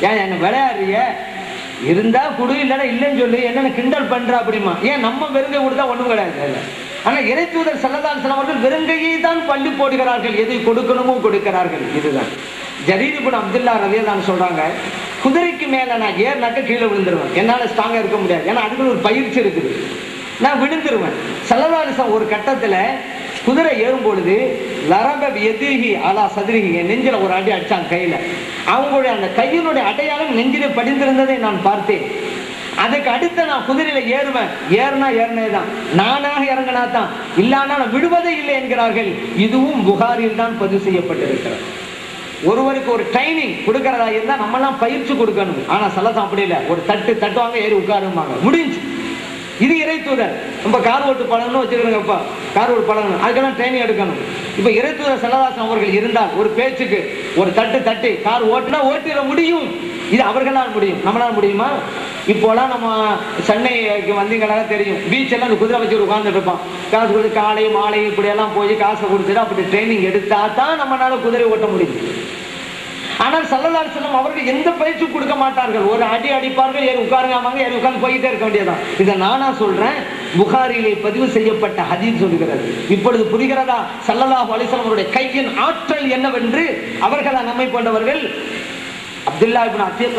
ஏன் என்ன விளையாடுறிய? இருந்தா குடு இல்லைன்னா இல்லைன்னு சொல்லு. என்னென்ன கிண்டல் பண்ற அப்படிமா? ஏன் நம்ம வெறுங்கை கொடுத்தா ஒண்ணும் கிடையாது. ஆனா இறை தூதர் சல்லதால் அவர்கள் வெறுங்கையை தான் பள்ளி போடுகிறார்கள். எதை கொடுக்கணுமோ கொடுக்கிறார்கள். இதுதான். ஜரீரிபுன் அப்துல்லா ரலியதான் சொல்றாங்க குதிரைக்கு மேல நான் ஏறினாக்க கீழே விழுந்துருவேன். என்னால ஸ்ட்ராங்கா இருக்க முடியாது. ஏன்னா அதுக்கு ஒரு பயிற்சி இருக்குது. நான் விழுந்துருவேன். சல்லதாலிசம் ஒரு கட்டத்துல குதிரை ஏறும் பொழுது லரப எதிரிகி அலா சதுரிகி என் நெஞ்சில ஒரு அடி அடிச்சான் கையில. அவங்களுடைய அந்த கையினுடைய அடையாளம் நெஞ்சிலே படிந்திருந்ததை நான் பார்த்தேன். அதுக்கு அடுத்து நான் குதிரையில ஏறுவேன். ஏறினா ஏறினே தான் நானாக இறங்கினா தான் இல்லானா நான் விடுவதே இல்லை என்கிறார்கள். இதுவும் புகாரில் தான் பதிவு செய்யப்பட்டிருக்கிறது. ஒருவருக்கு ஒரு ட்ரைனிங் கொடுக்கறதா இருந்தா நம்ம எல்லாம் பயிற்சி கொடுக்கணும். ஆனா சலசம் அப்படி இல்லை ஒரு தட்டு தட்டுவாங்க ஏறி உட்காருவாங்க முடிஞ்சு. இது இறை தூதர் நம்ம கார் ஓட்டு பழம்னு வச்சிருக்கணுங்கப்பா கார் ஓட்டு பழகணும் அதுக்கெல்லாம் ட்ரைனிங் எடுக்கணும். இப்போ இறைத்துவ தூதர் செல்லதாசன் அவர்கள் இருந்தால் ஒரு பேச்சுக்கு ஒரு தட்டு தட்டு கார் ஓட்டுனா ஓட்டிட முடியும். இது அவர்களால் முடியும். நம்மளால் முடியுமா? இப்போலாம் நம்ம சென்னைக்கு வந்தீங்களாக தெரியும். பீச் எல்லாம் இந்த குதிரை வச்சு உட்கார்ந்துட்டு இருப்பான். காசு கொடுத்து காலை மாலை இப்படி எல்லாம் போய் காசை கொடுத்துட்டு அப்படி ட்ரைனிங் எடுத்தா தான் நம்மளால குதிரை ஓட்ட முடியும். ஆனால் சல்லல்லாஹு செல்லம் அவர்கள் எந்த பயிற்சி கொடுக்க மாட்டார்கள். ஒரு அடி அடிப்பார்கள் ஏறி உட்காருங்க ஏறி உட்கார்ந்து போயிட்டே இருக்க வேண்டியதான் இதை நானா சொல்றேன். புகாரிலே பதிவு செய்யப்பட்ட ஹதீஸ் சொல்கிறது. இப்பொழுது புரிகிறதா? சல்லல்லாஹு அலைஹி அவருடைய கையின் ஆற்றல் என்னவென்று அவர்களா நம்மை போன்றவர்கள் அப்துல்லா இப்னு அத்தீக்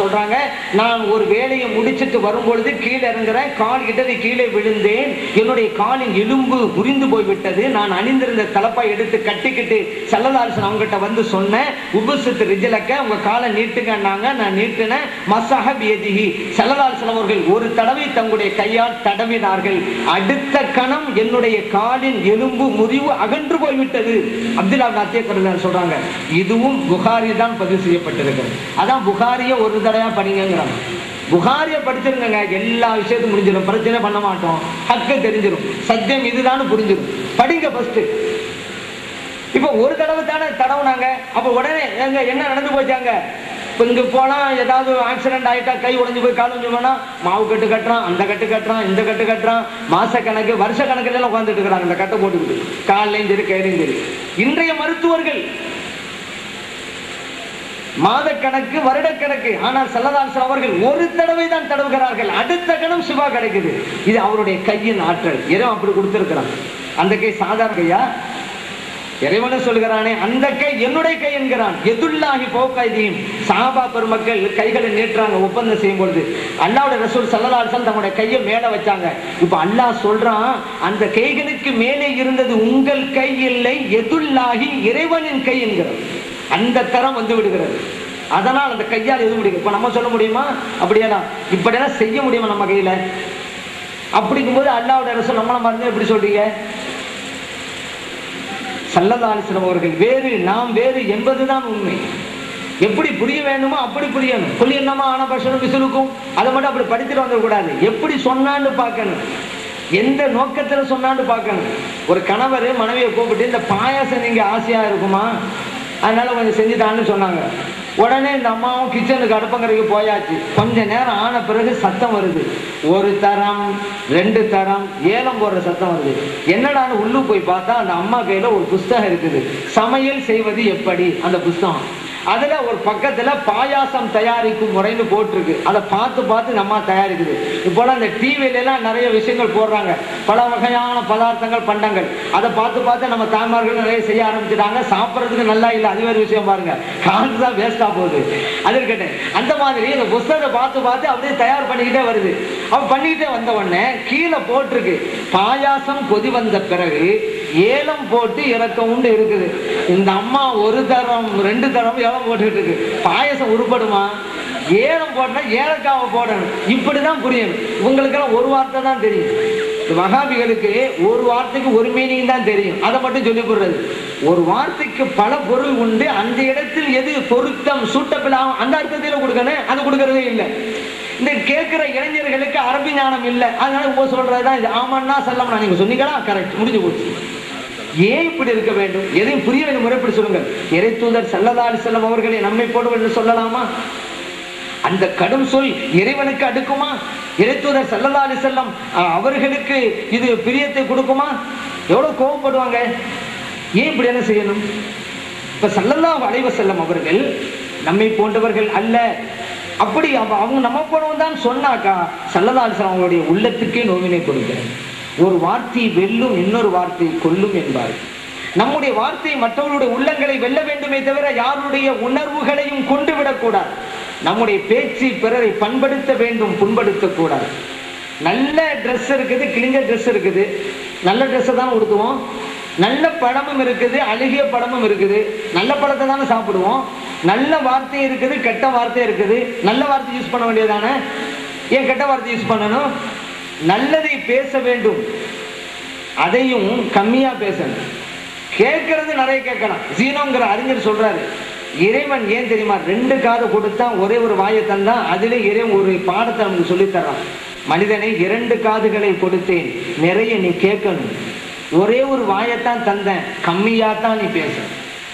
சொல்றாங்க நான் ஒரு வேலையை முடிச்சிட்டு வரும்பொழுது கீழே இறங்குறேன் கால் இடறி கீழே விழுந்தேன். என்னுடைய காலின் எலும்பு முறிந்து போய்விட்டது. நான் அணிந்திருந்த தலப்பை எடுத்து கட்டிக்கிட்டு செல்லதாரசன் அவங்ககிட்ட வந்து சொன்னேன் உபசித்து ரிஜிலக்க உங்க காலை நீட்டுங்கன்னாங்க. நான் நீட்டினேன் மசஹ பியதிஹி. செல்லதாரசன் அவர்கள் ஒரு தடவை தங்களுடைய கையால் தடவினார்கள். அடுத்த கணம் என்னுடைய காலின் எலும்பு முறிவு அகன்று போய்விட்டது. அப்துல்லா இப்னு சொல்றாங்க இதுவும் புகாரி தான் பதிவு செய்யப்பட்டது. செய்யப்பட்டிருக்கிறது அதான் புகாரிய ஒரு தடவையா படிங்கிறாங்க புகாரிய படிச்சிருந்தங்க எல்லா விஷயத்தையும் முடிஞ்சிடும் பிரச்சனை பண்ண மாட்டோம். ஹக்கு தெரிஞ்சிடும் சத்தியம் இதுதான் புரிஞ்சிடும் படிங்க ஃபர்ஸ்ட் இப்ப ஒரு தடவை தானே தடவுனாங்க. அப்ப உடனே எங்க என்ன நடந்து போச்சாங்க? இப்போ இங்கே போனால் ஏதாவது ஆக்சிடென்ட் ஆகிட்டா கை உடஞ்சி போய் கால் உடைஞ்சு போனால் மாவு கட்டு கட்டுறான் அந்த கட்டு கட்டுறான் இந்த கட்டு கட்டுறான். மாச கணக்கு வருஷ கணக்குல உட்காந்துட்டு இருக்கிறாங்க. இந்த கட்டை போட்டுக்கிட்டு. காலையும் சரி கையிலையும் சரி. இன்றைய மருத்துவர்கள் மாதக்கணக்கு வருடக்கணக்கு. ஆனால் செல்லதாசன் அவர்கள் ஒரு தடவை தான் தடவுகிறார்கள். அடுத்த கணம் சிவா கிடைக்குது. இது அவருடைய கையின் ஆற்றல். எதோ அப்படி கொடுத்திருக்கிறான்? அந்த கை சாதாரண கையா? இறைவனும் சொல்கிறானே அந்த கை என்னுடைய கை என்கிறான். எதுல்லாகி போக்காய்தியும் சாபா பெருமக்கள் கைகளை நீட்டுறாங்க ஒப்பந்தம் செய்யும் பொழுது அல்லாவுடைய ரசூல் சல்லலாசன் தங்களுடைய கையை மேல வச்சாங்க. இப்ப அல்லாஹ் சொல்றான் அந்த கைகளுக்கு மேலே இருந்தது உங்கள் கை இல்லை எதுல்லாகி இறைவனின் கை என்கிறான். அந்த தரம் வந்து விடுகிறது. அதனால் அந்த கையால் எதுவும் முடியும்? இப்போ நம்ம சொல்ல முடியுமா? அப்படியெல்லாம் இப்படியெல்லாம் செய்ய முடியுமா நம்ம கையில? அப்படிங்கும்போது அல்லாவுடைய அரசு நம்மளை மருந்து எப்படி சொல்றீங்க? சல்லதாலிசனம் அவர்கள் வேறு நாம் வேறு என்பதுதான் உண்மை. எப்படி புரிய வேண்டுமோ அப்படி புரியணும். புள்ளி என்னமா ஆன பட்சம் விசுலுக்கும் அதை மட்டும் அப்படி படித்துட்டு வந்துடக்கூடாது. எப்படி சொன்னான்னு பார்க்கணும். எந்த நோக்கத்தில் சொன்னான்னு பார்க்கணும். ஒரு கணவர் மனைவியை கூப்பிட்டு இந்த பாயாசம் நீங்க ஆசையா இருக்குமா? அதனால கொஞ்சம் செஞ்சுட்டான்னு சொன்னாங்க. உடனே இந்த அம்மாவும் கிச்சனுக்கு அடுப்பங்கரைக்கு போயாச்சு. கொஞ்ச நேரம் ஆன பிறகு சத்தம் வருது. ஒரு தரம் ரெண்டு தரம் ஏலம் போடுற சத்தம் வருது. என்னடான்னு உள்ளு போய் பார்த்தா அந்த அம்மா கையில ஒரு புஸ்தகம் இருக்குது. சமையல் செய்வது எப்படி? அந்த புஸ்தகம். அதுல ஒரு பக்கத்துல பாயாசம் தயாரிக்கும் முறைன்னு போட்டிருக்கு. அதை பார்த்து பார்த்து நம்ம தயாரிக்குது. இப்போலாம் இந்த டிவில எல்லாம் நிறைய விஷயங்கள் போடுறாங்க. பல வகையான பதார்த்தங்கள் பண்டங்கள். அதை பார்த்து பார்த்து நம்ம தாய்மார்கள் நிறைய செய்ய ஆரம்பிச்சிட்டாங்க. சாப்பிட்றதுக்கு நல்லா இல்லை. அது மாதிரி விஷயம் பாருங்க. காசு தான் வேஸ்டா போகுது. அது இருக்கட்டும். அந்த மாதிரி இந்த புஸ்தகத்தை பார்த்து பார்த்து அப்படியே தயார் பண்ணிக்கிட்டே வருது. அவன் பண்ணிக்கிட்டே வந்த உடனே கீழே போட்டிருக்கு. பாயாசம் கொதி வந்த பிறகு ஏலம் போட்டு இறக்க உண்டு இருக்குது. இந்த அம்மா ஒரு தரம் ரெண்டு தரம் ஏலம் போட்டுக்கிட்டு இருக்கு. பாயசம் உருப்படுமா? ஏலம் போட்டா ஏலக்காவை போடணும். இப்படிதான் புரியணும். இவங்களுக்கெல்லாம் ஒரு வார்த்தை தான் தெரியும். மகாபிகளுக்கு ஒரு வார்த்தைக்கு ஒரு மீனிங் தான் தெரியும். அதை மட்டும் சொல்லி போடுறது ஒரு வார்த்தைக்கு பல பொருள் உண்டு. அந்த இடத்தில் எது பொருத்தம் சூட்டபிள் ஆகும் அந்த அர்த்தத்தில் கொடுக்கணும். அது கொடுக்கறதே இல்லை. இந்த கேட்கிற இளைஞர்களுக்கு அரபி ஞானம் இல்லை. அதனால இப்போ சொல்றதுதான் இது. ஆமான்னா செல்லம்னா நீங்க சொன்னீங்களா? கரெக்ட் முடிஞ்சு போச்சு. ஏன் இப்படி இருக்க வேண்டும்? எதையும் புரிய வேண்டும் முறைப்படி சொல்லுங்கள். இறை தூதர் சல்லதாரி செல்லம் அவர்களை நம்மை போடுவோம் என்று சொல்லலாமா? அந்த கடும் சொல் இறைவனுக்கு அடுக்குமா? இறைத்தூதர் சல்லல்லாஹு செல்லம் அவர்களுக்கு இது பிரியத்தை கொடுக்குமா? எவ்வளவு கோவப்படுவாங்க? ஏன் இப்படி என்ன செய்யணும்? இப்ப சல்லல்லாஹு வளைவ செல்லம் அவர்கள் நம்மை போன்றவர்கள் அல்ல. அப்படி அவ- அவங்க நம்ம போனவன் தான் சொன்னாக்கா சல்லதாசன் அவங்களுடைய உள்ளத்துக்கே நோவினை கொடுக்கிறேன் ஒரு வார்த்தை வெல்லும் இன்னொரு வார்த்தை கொல்லும் என்பார். நம்முடைய வார்த்தை மற்றவர்களுடைய உள்ளங்களை வெல்ல வேண்டுமே தவிர யாருடைய உணர்வுகளையும் கொண்டு விடக்கூடாது நம்முடைய பேச்சு பிறரை பண்படுத்த வேண்டும் புண்படுத்தக்கூடாது நல்ல ட்ரெஸ் இருக்குது கிழிஞ்ச ட்ரெஸ் இருக்குது. நல்ல ட்ரெஸ்ஸை தான் உடுத்துவோம். நல்ல பழமும் இருக்குது அழுகிய பழமும் இருக்குது. நல்ல பழத்தை தானே சாப்பிடுவோம். நல்ல வார்த்தை இருக்குது கெட்ட வார்த்தை இருக்குது. நல்ல வார்த்தை யூஸ் பண்ண வேண்டியதானே ஏன் கெட்ட வார்த்தை யூஸ் பண்ணணும்? நல்லதை பேச வேண்டும். அதையும் கம்மியா பேசணும். கேட்கறது நிறைய கேட்கலாம். ஜீனோங்கிற அறிஞர் சொல்றாரு இறைவன் ஏன் தெரியுமா? ரெண்டு காது கொடுத்தான் ஒரே ஒரு வாயை தந்தான் அதிலே இறைவன் ஒரு பாடத்தை நமக்கு சொல்லித்தரான் மனிதனை இரண்டு காதுகளை கொடுத்தேன் நிறைய நீ கேட்கணும். ஒரே ஒரு வாயைத்தான் தந்தேன் கம்மியாத்தான் நீ பேச.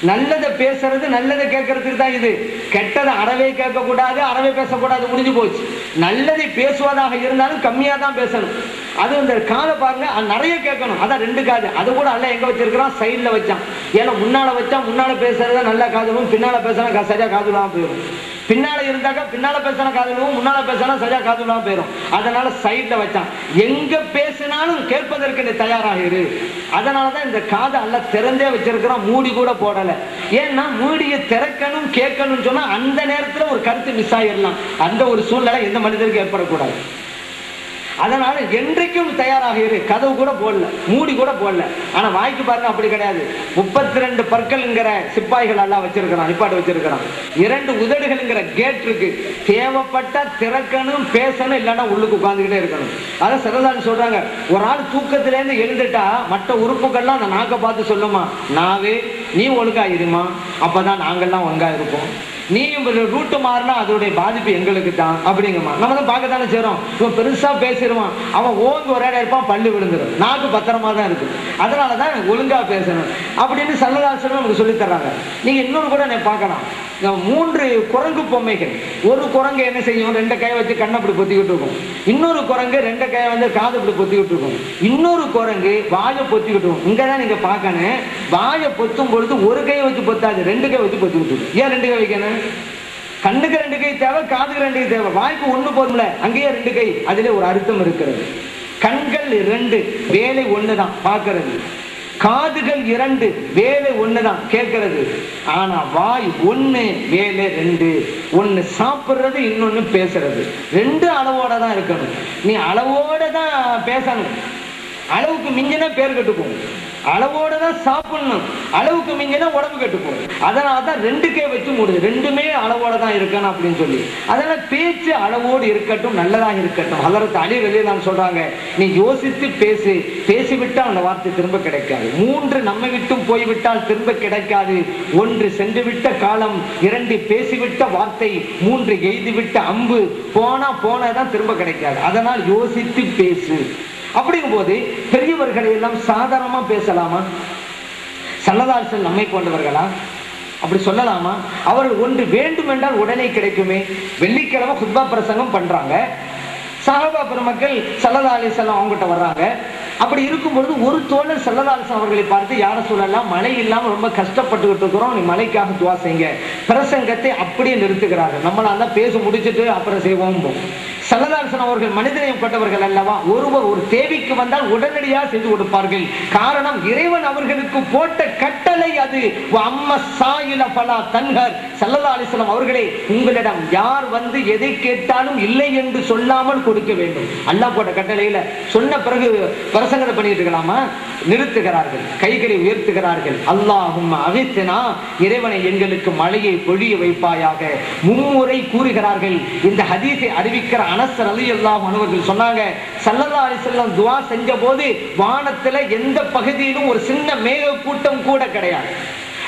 நல்லதை பேசுறது நல்லதை கேட்கறதுக்கு தான் இது. கெட்டதை அறவே கேட்கக்கூடாது அறவே பேசக்கூடாது முடிஞ்சு போச்சு. நல்லதை பேசுவதாக இருந்தாலும் கம்மியாக தான் பேசணும். அது இந்த காதை பாருங்க நிறைய கேட்கணும். அதான் ரெண்டு காது. அது கூட அல்ல எங்க வச்சிருக்கிறான்? சைடில் வச்சான். ஏன்னா முன்னால வச்சா முன்னால பேசுறத நல்லா காதுலும் பின்னால பேசுறா சரியா காதுலாம் போயிடும். பின்னால இருந்தாக்கா பின்னால பேசின காதலும் முன்னால பேசினா சஜா காதலாம் போயிடும் அதனால சைட்ல வச்சான். எங்க பேசினாலும் கேட்பதற்கு நீ தயாராகிரு அதனாலதான் இந்த காதை அல்ல திறந்தே வச்சிருக்கிறோம் மூடி கூட போடல. ஏன்னா மூடியை திறக்கணும் கேட்கணும்னு சொன்னா அந்த நேரத்துல ஒரு கருத்து மிஸ் ஆயிடலாம். அந்த ஒரு சூழ்நிலை எந்த மனிதருக்கு ஏற்படக்கூடாது. அதனால என்றைக்கும் தயாராக இரு. கதவு கூட போடல மூடி கூட போடல. ஆனா வாய்க்கு பாருங்க அப்படி கிடையாது. முப்பத்தி ரெண்டு பற்கள்ங்கிற சிப்பாய்கள் எல்லாம் வச்சிருக்கிறான் நிப்பாட்டு வச்சிருக்கிறான். இரண்டு உதடுகள்ங்கிற கேட் இருக்கு. தேவைப்பட்டா திறக்கணும் பேசணும் இல்லைன்னா உள்ளுக்கு உட்காந்துக்கிட்டே இருக்கணும். அதான் சிறதான்னு சொல்றாங்க ஒரு ஆள் தூக்கத்திலேருந்து எழுந்துட்டா மற்ற உறுப்புகள்லாம் அந்த நாக்கை பார்த்து சொல்லுமா நாவே நீ ஒழுங்கா இருமா. அப்பதான் நாங்கள்லாம் ஒழுங்கா இருப்போம். நீயும் ரூட்டு மாறினா அதோடைய பாதிப்பு எங்களுக்கு தான் அப்படிங்கம்மா. நம்ம தான் பார்க்க தானே செய்கிறோம் இவன் பெருசாக பேசிடுவான். அவன் ஓங்கு ஒரே இருப்பான் பல்லு விழுந்துடும் நாக்கு பத்திரமா தான் இருக்கு. அதனால தான் ஒழுங்காக பேசணும். அப்படின்னு சல்லதாசனம் நமக்கு சொல்லித் தர்றாங்க. நீங்க இன்னொரு கூட நான் பார்க்கலாம். மூன்று குரங்கு பொம்மைகள். ஒரு குரங்கு என்ன செய்யும்? ரெண்டு கையை வச்சு கண்ணை அப்படி பொத்திக்கிட்டு இருக்கும். இன்னொரு குரங்கு ரெண்டு கையை வந்து காது அப்படி பொத்திக்கிட்டு இருக்கும். இன்னொரு குரங்கு வாயை பொத்திக்கிட்டு இருக்கும். இங்கே தான் நீங்கள் பார்க்கணும். வாயை பொத்தும் பொழுது ஒரு கையை வச்சு பொத்தாது ரெண்டு கை வச்சு பொத்திக்கிட்டு இருக்கும். ஏன் ரெண்டு கை வைக்கணும்? கண்ணுக்கு ரெண்டு கை தேவை காதுக்கு ரெண்டு கை தேவை. வாய்க்கு ஒன்று போதும்ல அங்கேயே ரெண்டு கை. அதிலே ஒரு அர்த்தம் இருக்கிறது. கண்கள் இரண்டு வேலை ஒன்று தான் பார்க்கறது. காதுகள் இரண்டு வேலை ஒண்ணுதான் கேட்கறது. ஆனா வாய் ஒண்ணு வேலை ரெண்டு. ஒண்ணு சாப்பிடுறது இன்னொன்னு பேசுறது. ரெண்டு அளவோட தான் இருக்கணும். நீ அளவோட தான் பேசணும். அளவுக்கு மிஞ்சினா பேர் கெட்டு அளவோட தான் சாப்பிடணும். அளவுக்கு மிஞ்சினா உடம்பு கெட்டு போகும் அதனால தான் ரெண்டு வச்சு மூடுது. ரெண்டுமே அளவோட தான் இருக்கணும் அப்படின்னு சொல்லி. அதனால பேச்சு அளவோடு இருக்கட்டும் நல்லதாக இருக்கட்டும். அதற்கு அழி வெளியே நான் சொல்றாங்க நீ யோசித்து பேசு. பேசிவிட்டால் அந்த வார்த்தை திரும்ப கிடைக்காது. மூன்று நம்மை விட்டும் போய்விட்டால் திரும்ப கிடைக்காது. ஒன்று சென்று விட்ட காலம் இரண்டு பேசிவிட்ட வார்த்தை மூன்று எய்துவிட்ட அம்பு. போனா போனதான் திரும்ப கிடைக்காது. அதனால் யோசித்து பேசு. அப்படிங்கும்போது பெரியவர்களை எல்லாம் சாதாரணமா பேசலாமா? சல்லதாசன் நம்மை போன்றவர்களா? அப்படி சொல்லலாமா? அவர்கள் ஒன்று வேண்டும் என்றால் உடனே கிடைக்குமே. வெள்ளிக்கிழமை குத்பா பிரசங்கம் பண்றாங்க. சஹாபா பெருமக்கள் சல்லதா அலிசல்லாம் அவங்ககிட்ட வர்றாங்க. அப்படி இருக்கும் பொழுது ஒரு தோழர் சல்லதா அலிசன் அவர்களை பார்த்து யார சொல்லலாம் மழை இல்லாமல் ரொம்ப கஷ்டப்பட்டுக்கிட்டு இருக்கிறோம். நீ மழைக்காக துவா செய்யுங்க. பிரசங்கத்தை அப்படியே நிறுத்துகிறார்கள். நம்மளால தான் பேச முடிச்சிட்டு அப்புறம் செய்வோம். சல்லதாசன் அவர்கள் மனிதநேயம் கொண்டவர்கள் அல்லவா? ஒருவர் ஒரு தேவைக்கு வந்தால் உடனடியாக செய்து கொடுப்பார்கள். காரணம் இறைவன் அவர்களுக்கு போட்ட கட்டளை அது. அம்ம சாயில பலா தன்கர் சல்லதாசனம் அலிஸ்லாம் அவர்களே உங்களிடம் யார் வந்து எதை கேட்டாலும் இல்லை என்று சொல்லாமல் கொடுக்க வேண்டும். அல்லாஹ் போட்ட கட்டளையில சொன்ன பிறகு பிரசங்கத்தை பண்ணிட்டு இருக்கலாமா? நிறுத்துகிறார்கள். கைகளை உயர்த்துகிறார்கள். அல்லாஹும் அவித்தினா இறைவனை எங்களுக்கு மழையை பொழிய வைப்பாயாக. மும்முறை கூறுகிறார்கள். இந்த ஹதீஸை அறிவிக்கிற அனசர் அலி எல்லாம் அனுவர்கள் சொன்னாங்க சல்லல்லா அலிசல்லம் துவா செஞ்ச போது வானத்துல எந்த பகுதியிலும் ஒரு சின்ன மேக கூட்டம் கூட கிடையாது.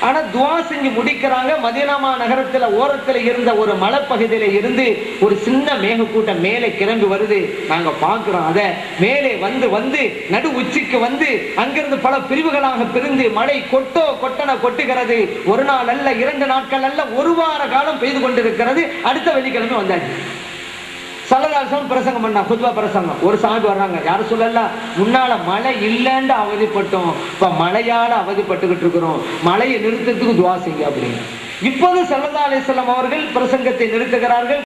ஆனா துவா செஞ்சு முடிக்கிறாங்க மதினாமா நகரத்துல ஓரத்துல இருந்த ஒரு மலைப்பகுதியில இருந்து ஒரு சின்ன மேகக்கூட்டம் மேலே கிளம்பி வருது. நாங்க பாக்குறோம் அத. மேலே வந்து வந்து நடு உச்சிக்கு வந்து அங்கிருந்து பல பிரிவுகளாக பிரிந்து மழை கொட்டோ கொட்டன கொட்டுகிறது. ஒரு நாள் அல்ல இரண்டு நாட்கள் அல்ல ஒரு வார காலம் பெய்து கொண்டிருக்கிறது. அடுத்த வெள்ளிக்கிழமை வந்தாச்சு. சல்லதாசன் பிரசங்கம் பண்ணா குதுவா பிரசங்கம். ஒரு சாமி வர்றாங்க. யாரும் சொல்லல? முன்னால மழை இல்லைன்னு அவதிப்பட்டோம். இப்ப மழையால அவதிப்பட்டுக்கிட்டு இருக்கிறோம். மழையை நிறுத்தத்துக்கு துவா செய்ய அப்படின்னு. இப்போது சல்லதா அலிஸ்லாம் அவர்கள் பிரசங்கத்தை நிறுத்துகிறார்கள்.